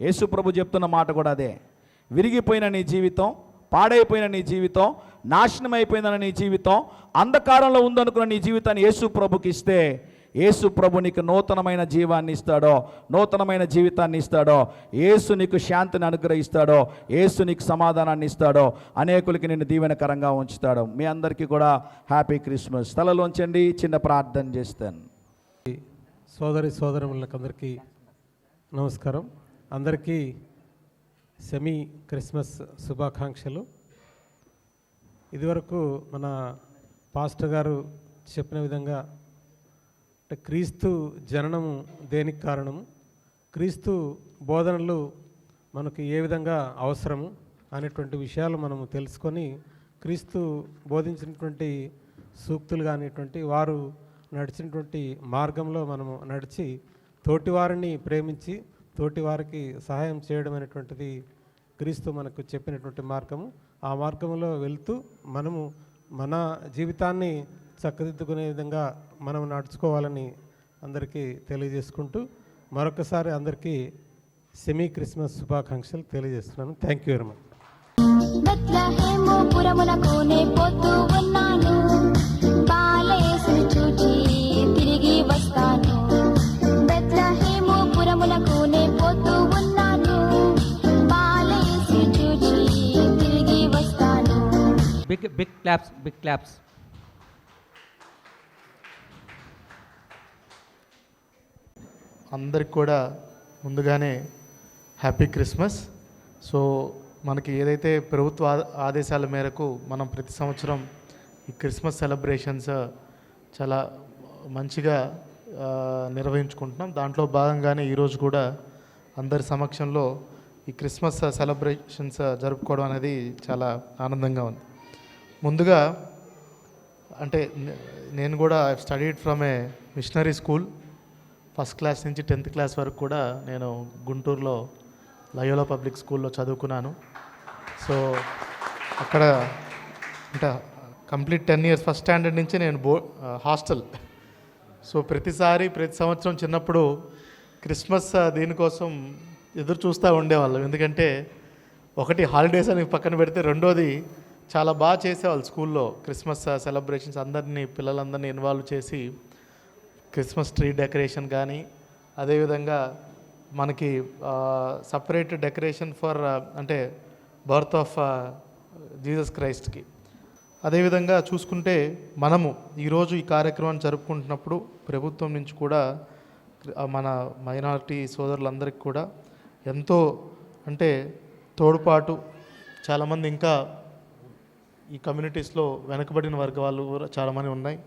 యేసు ప్రభు చెప్తున్న మాట కూడా అదే. విరిగిపోయిన నీ జీవితం పాడైపోయిన నీ జీవితం నాశనం అయిపోయిన నీ జీవితం అంధకారంలో ఉందనుకున్న నీ జీవితాన్ని యేసు ప్రభుకి ఇస్తే యేసు ప్రభు నీకు నూతనమైన జీవాన్ని ఇస్తాడో నూతనమైన జీవితాన్ని ఇస్తాడో యేసు నీకు శాంతిని అనుగ్రహిస్తాడో యేసు నీకు సమాధానాన్ని ఇస్తాడో అనేకులకి నిన్ను దీవెనకరంగా ఉంచుతాడు. మీ అందరికీ కూడా హ్యాపీ క్రిస్మస్. తలలోంచండి చిన్న ప్రార్థన చేస్తాను. సోదరి సోదరులందరికీ నమస్కారం. అందరికీ సెమీ క్రిస్మస్ శుభాకాంక్షలు. ఇదివరకు మన పాస్టర్ గారు చెప్పిన విధంగా అంటే క్రీస్తు జననము దేనికి కారణము? క్రీస్తు బోధనలు మనకు ఏ విధంగా అవసరము అనేటువంటి విషయాలు మనము తెలుసుకొని క్రీస్తు బోధించినటువంటి సూక్తులు కానిటువంటి వారు నడిచినటువంటి మార్గంలో మనము నడిచి తోటివారిని ప్రేమించి తోటి వారికి సహాయం చేయడం అనేటువంటిది క్రీస్తు మనకు చెప్పినటువంటి మార్గము. ఆ మార్గంలో వెళ్తూ మనము మన జీవితాన్ని చక్కదిద్దుకునే విధంగా మనం నడుచుకోవాలని అందరికీ తెలియజేసుకుంటూ మరొకసారి అందరికీ సెమీ క్రిస్మస్ శుభాకాంక్షలు తెలియజేస్తున్నాను. Thank you very much. Big big claps big claps అందరికి కూడా ముందుగానే హ్యాపీ క్రిస్మస్. సో మనకి ఏదైతే ప్రభుత్వ ఆదేశాల మేరకు మనం ప్రతి సంవత్సరం ఈ క్రిస్మస్ సెలబ్రేషన్స్ చాలా మంచిగా నిర్వహించుకుంటున్నాం. దాంట్లో భాగంగానే ఈరోజు కూడా అందరి సమక్షంలో ఈ క్రిస్మస్ సెలబ్రేషన్స్ జరుపుకోవడం అనేది చాలా ఆనందంగా ఉంది. ముందుగా అంటే నేను కూడా I studied from a missionary school first class నుంచి టెన్త్ క్లాస్ వరకు కూడా నేను గుంటూరులో లయోలా పబ్లిక్ స్కూల్లో చదువుకున్నాను. సో అక్కడ అంటే complete ten years first standard నుంచి నేను బో హాస్టల్ సో ప్రతిసారి ప్రతి సంవత్సరం చిన్నప్పుడు క్రిస్మస్ దీనికోసం ఎదురు చూస్తూ ఉండేవాళ్ళం. ఎందుకంటే ఒకటి హాలిడేస్ అని పక్కన పెడితే రెండోది చాలా బాగా చేసేవాళ్ళు స్కూల్లో క్రిస్మస్ సెలబ్రేషన్స్ అందరినీ పిల్లలందరినీ ఇన్వాల్వ్ చేసి క్రిస్మస్ ట్రీ డెకరేషన్ కానీ అదేవిధంగా మనకి సపరేట్ డెకరేషన్ ఫర్ అంటే బర్త్ ఆఫ్ జీసస్ క్రైస్ట్కి. అదేవిధంగా చూసుకుంటే మనము ఈరోజు ఈ కార్యక్రమాన్ని జరుపుకుంటున్నప్పుడు ప్రభుత్వం నుంచి కూడా మన మైనారిటీ సోదరులందరికీ కూడా ఎంతో అంటే తోడ్పాటు చాలామంది ఇంకా ఈ కమ్యూనిటీస్లో వెనకబడిన వర్గాలు కూడా చాలామంది ఉన్నాయి.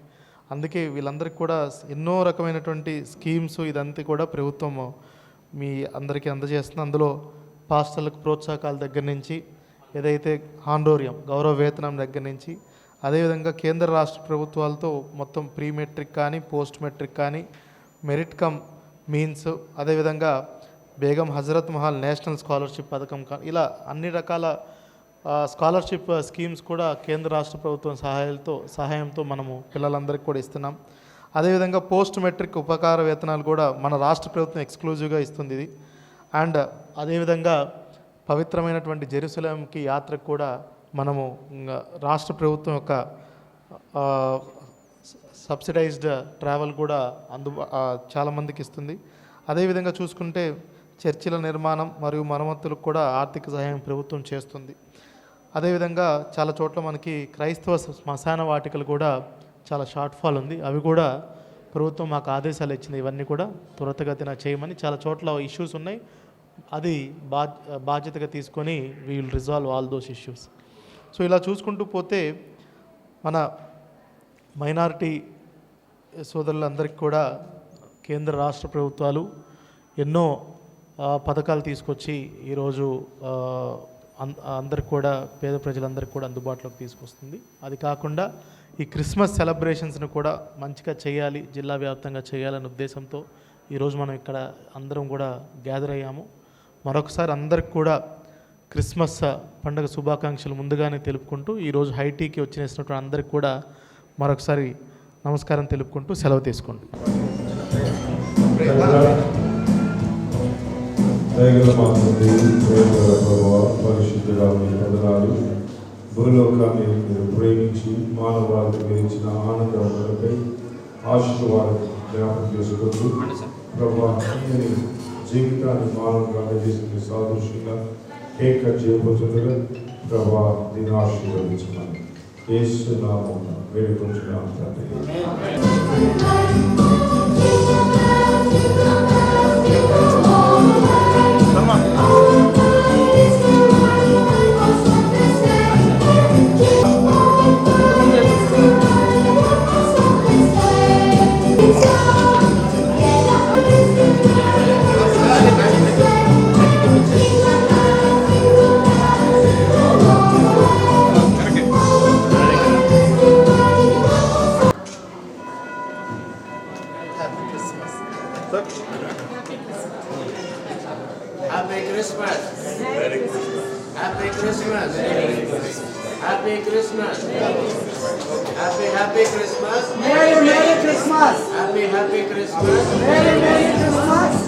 అందుకే వీళ్ళందరికీ కూడా ఎన్నో రకమైనటువంటి స్కీమ్స్ ఇదంతా కూడా ప్రభుత్వం మీ అందరికీ అందజేస్తుంది. అందులో పాస్టర్లకు ప్రోత్సాహకాల దగ్గర నుంచి ఏదైతే హాండోరియం గౌరవ వేతనం దగ్గర నుంచి అదేవిధంగా కేంద్ర రాష్ట్ర ప్రభుత్వాలతో మొత్తం ప్రీ మెట్రిక్ కానీ పోస్ట్ మెట్రిక్ కానీ మెరిట్ కమ్ మీన్స్ అదేవిధంగా బేగం హజరత్ మహల్ నేషనల్ స్కాలర్షిప్ పథకం కానీ ఇలా అన్ని రకాల స్కాలర్షిప్ స్కీమ్స్ కూడా కేంద్ర రాష్ట్ర ప్రభుత్వం సహాయాలతో సహాయంతో మనము పిల్లలందరికీ కూడా ఇస్తున్నాం. అదేవిధంగా పోస్ట్ మెట్రిక్ ఉపకార వేతనాలు కూడా మన రాష్ట్ర ప్రభుత్వం ఎక్స్క్లూజివ్గా ఇస్తుంది ఇది. అండ్ అదేవిధంగా పవిత్రమైనటువంటి జెరూసలంకి యాత్రకు కూడా మనము రాష్ట్ర ప్రభుత్వం యొక్క సబ్సిడైజ్డ్ ట్రావెల్ కూడా అందుబా చాలామందికి ఇస్తుంది. అదేవిధంగా చూసుకుంటే చర్చిల నిర్మాణం మరియు మరమ్మతులకు కూడా ఆర్థిక సహాయం ప్రభుత్వం చేస్తుంది. అదేవిధంగా చాలా చోట్ల మనకి క్రైస్తవ శ్మశాన వాటికలు కూడా చాలా షార్ట్ ఫాల్ ఉంది. అవి కూడా ప్రభుత్వం మాకు ఆదేశాలు ఇచ్చింది. ఇవన్నీ కూడా త్వరితగతిన చేయమని చాలా చోట్ల ఇష్యూస్ ఉన్నాయి. అది బా బాధ్యతగా తీసుకొని we will resolve all those issues so ఇలా చూసుకుంటూ పోతే మన మైనారిటీ సోదరులందరికీ కూడా కేంద్ర రాష్ట్ర ప్రభుత్వాలు ఎన్నో పథకాలు తీసుకొచ్చి ఈరోజు అందరికి కూడా పేద ప్రజలందరికీ కూడా అందుబాటులోకి తీసుకొస్తుంది. అది కాకుండా ఈ క్రిస్మస్ సెలబ్రేషన్స్ను కూడా మంచిగా చేయాలి జిల్లా వ్యాప్తంగా చేయాలనే ఉద్దేశంతో ఈరోజు మనం ఇక్కడ అందరం కూడా గ్యాదర్ అయ్యాము. మరొకసారి అందరికి కూడా క్రిస్మస్ పండుగ శుభాకాంక్షలు ముందుగానే తెలుపుకుంటూ ఈరోజు హైటీకి వచ్చినటువంటి అందరికి కూడా మరొకసారి నమస్కారం తెలుపుకుంటూ సెలవు తీసుకోండి. దయగల మా తండ్రి ప్రేమగల ప్రభువ పరిశుద్ధుడా మీ వందనాలు భూలోకాన్ని మీరు ప్రేమించి మానవాళికి మీరు ఇచ్చిన ఆశీర్వాదం జ్ఞాపకం చేసుకుంటూ ప్రభా జీవితాన్ని మానవుగా అందజేసిన సాదృశ్యంగా కేక్ కట్ చేయబోతుండగా ప్రభా దీని ఆశీర్వదించమని యేసు నామం తండ్రి Happy Christmas. Merry Christmas. Happy Christmas. Happy Christmas. Happy Happy Christmas. Merry Merry Christmas! Happy Happy Christmas. Merry Merry Christmas!